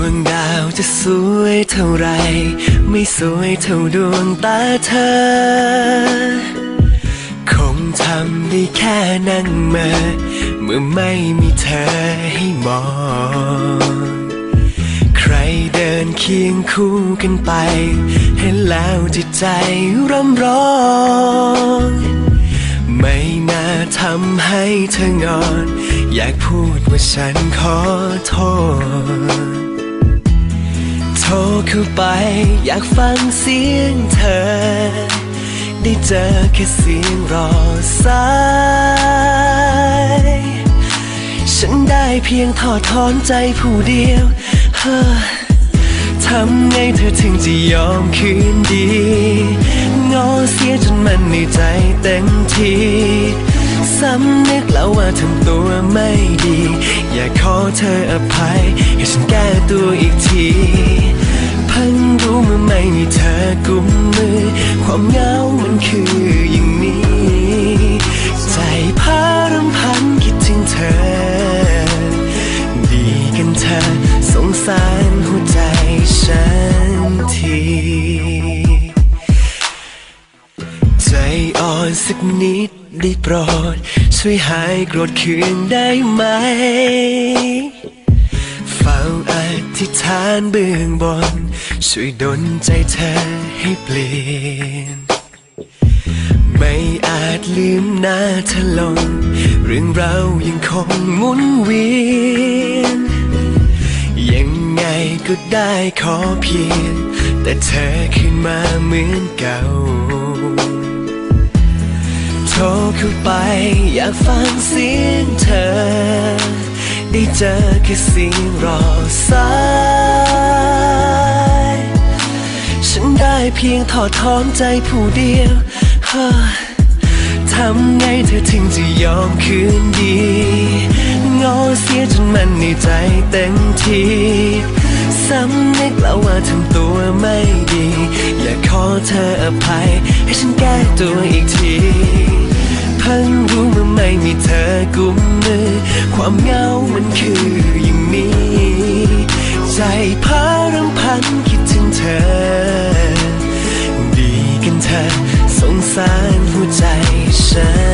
วงดาวจะสวยเท่าไร ไม่สวยเท่าดวงตาเธอ คงทำได้แค่นั่งเมาเมื่อไม่มีเธอให้มอง ใครเดินเคียงคู่กันไป เห็นแล้วจิตใจร่ำร้องไม่น่าทำให้เธองอน อยากพูดว่าฉันขอโทษ เข้าไป อยากฟังเสียงเธอ ได้เจอแค่เสียงรอสาย ฉันได้เพียงถอดถอนใจผู้เดียวเฮ้อทำไงเธอถึงจะยอมคืนดี งอเสียจนมันในใจเต็มทีสำนึกแล้วว่าทำตัวไม่ดี อยากขอเธออภัย ให้ฉันแก้ตัวอีก มีเธอกุมมือ ความเหงามันคืออย่างนี้ ใจพารำพันคิดถึงเธอ ดีกันเธอสงสารหัวใจฉันทีใจอ่อนสักนิดได้โปรด ช่วยหายโกรธคืนได้ไหม เฝ้าอธิษฐานเบื้องบน ช่วยดลใจเธอให้เปลี่ยน ไม่อาจลืมหน้าเธอลง เรื่องเรายังคงหมุนเวียน ยังไงก็ได้ขอเพียงแต่เธอขึ้นมาเหมือนเก่า โทรเข้าไปอยากฟังเสียงเธอ ได้เจอแค่สียงรอสาย ฉันได้เพียงถอดถอนใจผู้เดียวทำไงเธอถึงจะยอมคืนดี งอเสียจนมันในใจเต็มทีสำนึกแล้วว่าทำตัวไม่ดี อยากขอเธออภัย ให้ฉันแก้ตัวอีกที เพิ่งรู้เมื่อไม่มีเธอกุมมือ ความงา ธอ ดีกันเธอสงสารหัวใจฉัน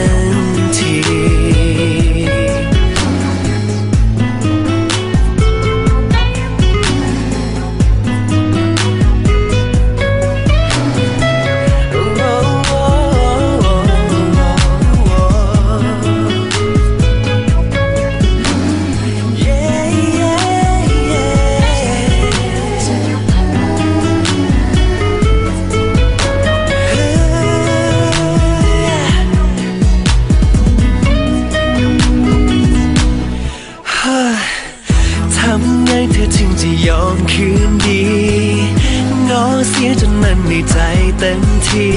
สียจนมันในใจเต็มที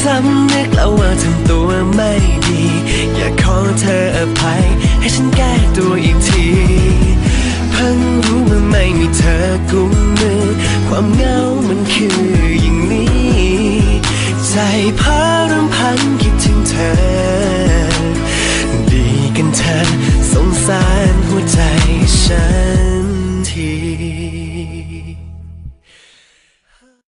สำนึกแล้วว่าทำตัวไม่ดี อยากขอเธออภัย ให้ฉันแก้ตัวอีกทีเพิ่งรู้ว่าไม่มีเธอกุมมือ ความเหงามันคืออย่างนี้ ใจพารำพันคิดถึงเธอ ดีกันเธอสงสารหัวใจฉัน